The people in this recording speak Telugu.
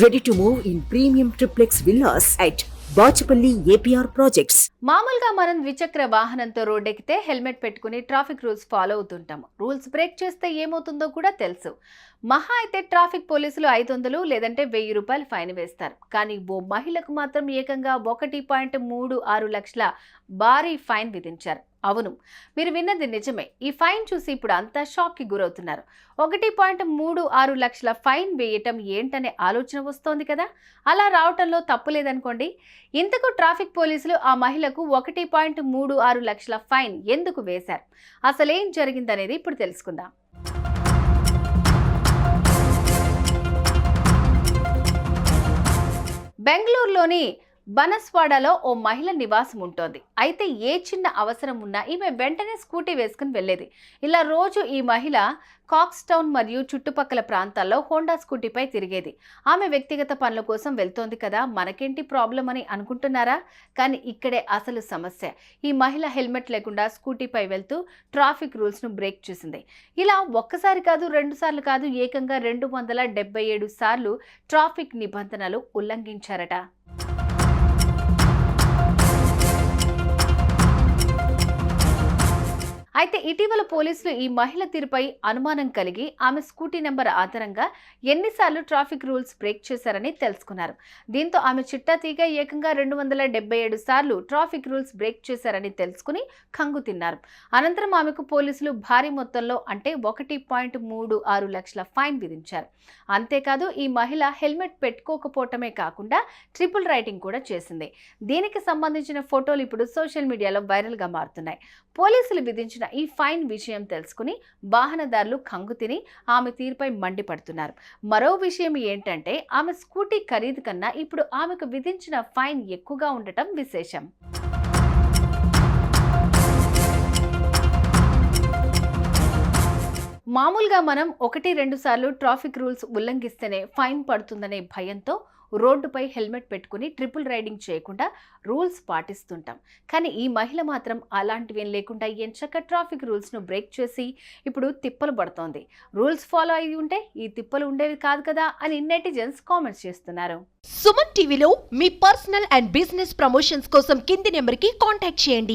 Ready to move in premium triplex villas at Bachupally APR projects మామూలుగా మనం ద్విచక్ర వాహనంతో రోడ్డెక్కితే హెల్మెట్ పెట్టుకుని ట్రాఫిక్ రూల్స్ ఫాలో అవుతుంటాం. రూల్స్ బ్రేక్ చేస్తే ఏమవుతుందో కూడా తెలుసు. మహా అయితే ట్రాఫిక్ పోలీసులు ఐదు వందలు లేదంటే వెయ్యి రూపాయలు ఫైన్ వేస్తారు. కానీ ఓ మహిళకు మాత్రం ఏకంగా ఒకటి పాయింట్ మూడు ఆరు లక్షల భారీ ఫైన్ విధించారు. అవును. మీరు విన్నది నిజమే. ఈ ఫైన్ చూసి ఇప్పుడు అంతా షాక్కి గురవుతున్నారు. ఒకటి పాయింట్ మూడు ఆరు లక్షల ఫైన్ వేయటం ఏంటనే ఆలోచన వస్తోంది కదా? అలా రావటంలో తప్పు లేదనుకోండి. ఇంతకు ట్రాఫిక్ పోలీసులు ఆ మహిళకు ఒకటి పాయింట్ మూడు ఆరు లక్షల ఫైన్ ఎందుకు వేశారు? అసలేం జరిగిందనేది ఇప్పుడు తెలుసుకుందాం. బెంగళూరులోని బనస్వాడలో ఓ మహిళ నివాసం ఉంటోంది. అయితే ఏ చిన్న అవసరం ఉన్నా ఈమె వెంటనే స్కూటీ వేసుకుని వెళ్ళేది. ఇలా రోజు ఈ మహిళ కాక్స్ టౌన్ మరియు చుట్టుపక్కల ప్రాంతాల్లో హోండా స్కూటీపై తిరిగేది. ఆమె వ్యక్తిగత పనుల కోసం వెళ్తోంది కదా మనకేంటి ప్రాబ్లం అని అనుకుంటున్నారా? కానీ ఇక్కడే అసలు సమస్య. ఈ మహిళ హెల్మెట్ లేకుండా స్కూటీపై వెళ్తూ ట్రాఫిక్ రూల్స్ను బ్రేక్ చేసింది. ఇలా ఒక్కసారి కాదు రెండు సార్లు కాదు ఏకంగా రెండు వందల డెబ్బై ఏడు సార్లు ట్రాఫిక్ నిబంధనలు ఉల్లంఘించారట. అయితే ఇటీవల పోలీసులు ఈ మహిళ తీరుపై అనుమానం కలిగి ఆమె స్కూటీ నెంబర్ ఆధారంగా ఎన్నిసార్లు ట్రాఫిక్ రూల్స్ బ్రేక్ చేశారని తెలుసుకున్నారు. దీంతో ఆమె చిట్టా తీగ ఏకంగా రెండు వందల డెబ్బై ఏడు సార్లు ట్రాఫిక్ రూల్స్ బ్రేక్ చేశారని తెలుసుకుని కంగు తిన్నారు. అనంతరం ఆమెకు పోలీసులు భారీ మొత్తంలో అంటే ఒకటి పాయింట్ మూడు ఆరు లక్షల ఫైన్ విధించారు. అంతేకాదు ఈ మహిళ హెల్మెట్ పెట్టుకోకపోవటమే కాకుండా ట్రిపుల్ రైటింగ్ కూడా చేసింది. దీనికి సంబంధించిన ఫోటోలు ఇప్పుడు సోషల్ మీడియాలో వైరల్గా మారుతున్నాయి. పోలీసులు విధించిన ఈ ఫైన్ విషయం తెలుసుకుని వాహనదారులు కంగు తిని ఆమె తీరుపై మండిపడుతున్నారు. మరో విషయం ఏంటంటే ఆమె స్కూటీ ఖరీదు కన్నా ఇప్పుడు ఆమెకు విధించిన ఫైన్ ఎక్కువగా ఉండటం విశేషం. మామూలుగా మనం ఒకటి రెండు సార్లు ట్రాఫిక్ రూల్స్ ఉల్లంఘిస్తేనే ఫైన్ పడుతుందనే భయంతో రోడ్డుపై హెల్మెట్ పెట్టుకుని ట్రిపుల్ రైడింగ్ చేయకుండా రూల్స్ పాటిస్తుంటాం. కానీ ఈ మహిళ మాత్రం అలాంటివేం లేకుండా ఎంచక్క ట్రాఫిక్ రూల్స్ను బ్రేక్ చేసి ఇప్పుడు తిప్పలు పడుతోంది. రూల్స్ ఫాలో అయి ఉంటే ఈ తిప్పలు ఉండేవి కాదు కదా అని నెటిజన్స్ కామెంట్స్ చేస్తున్నారు. సుమన్ టీవీలో మీ పర్సనల్ అండ్ బిజినెస్ ప్రమోషన్స్ కోసం కింది నెంబర్కి కాంటాక్ట్ చేయండి.